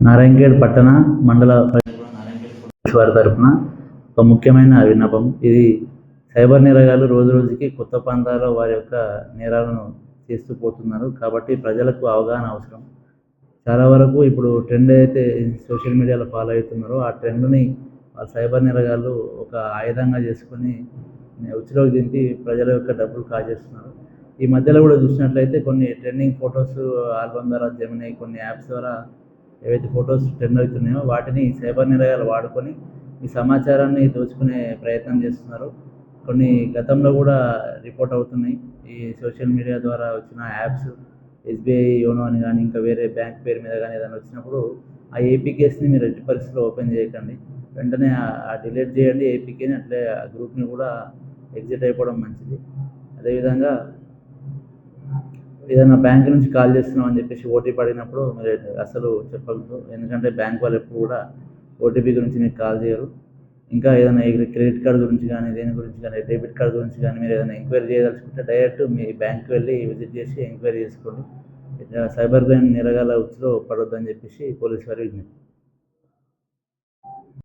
నారాయణఖేడ్ పట్టణ మండల వారి తరఫున ఒక ముఖ్యమైన విన్నపం ఇది సైబర్ నేరగాలు రోజు రోజుకి కొత్త ప్రాంతాల్లో వారి యొక్క నేరాలను చేస్తూ పోతున్నారు. కాబట్టి ప్రజలకు అవగాహన అవసరం. చాలా వరకు ఇప్పుడు ట్రెండ్ అయితే సోషల్ మీడియాలో ఫాలో అవుతున్నారో. ఆ ట్రెండ్ని ఆ సైబర్ నేరగాళ్ళు ఒక ఆయుధంగా చేసుకొని ఉచిలోకి దింపి ప్రజల యొక్క డబ్బులు కాజేస్తున్నారు. ఈ మధ్యలో కూడా చూసినట్లయితే కొన్ని ట్రెండింగ్ ఫొటోస్ ఆల్బమ్ ద్వారా జమినీ కొన్ని యాప్స్ ద్వారా ఏవైతే ఫొటోస్ ట్రెండ్ అవుతున్నాయో వాటిని సైబర్ నేరగాలు వాడుకొని ఈ సమాచారాన్ని దోచుకునే ప్రయత్నం చేస్తున్నారు. కొన్ని గతంలో కూడా రిపోర్ట్ అవుతున్నాయి. ఈ సోషల్ మీడియా ద్వారా వచ్చిన యాప్స్ ఎస్బీఐ యోనో అని కానీ ఇంకా వేరే బ్యాంక్ పేరు మీద కానీ ఏదైనా వచ్చినప్పుడు ఆ ఏపీకేస్ని మీరు ఎట్టి పరిస్థితిలో ఓపెన్ చేయకండి. వెంటనే ఆ డిలీట్ చేయండి ఏపీకేని అట్లే ఆ గ్రూప్ని కూడా ఎగ్జిట్ అయిపోవడం మంచిది. అదేవిధంగా ఏదైనా బ్యాంక్ నుంచి కాల్ చేస్తున్నాం అని చెప్పేసి ఓటీపీ అడిగినప్పుడు మీరు అసలు చెప్పవద్దు ఎందుకంటే బ్యాంక్ వాళ్ళు ఎప్పుడు కూడా ఓటీపీ గురించి మీకు కాల్ చేయరు. ఇంకా ఏదైనా క్రెడిట్ కార్డ్ గురించి కానీ దేని గురించి కానీ డెబిట్ కార్డ్ గురించి కానీ మీరు ఏదైనా ఎంక్వైరీ చేయదలుచుకుంటే డైరెక్ట్ మీ బ్యాంక్ వెళ్ళి విజిట్ చేసి ఎంక్వైరీ చేసుకోండి. ఇట్లా సైబర్ క్రైమ్ నిరగాల ఉచ్చులో పడొద్దని చెప్పేసి పోలీస్ వారు విజ్ఞప్తి.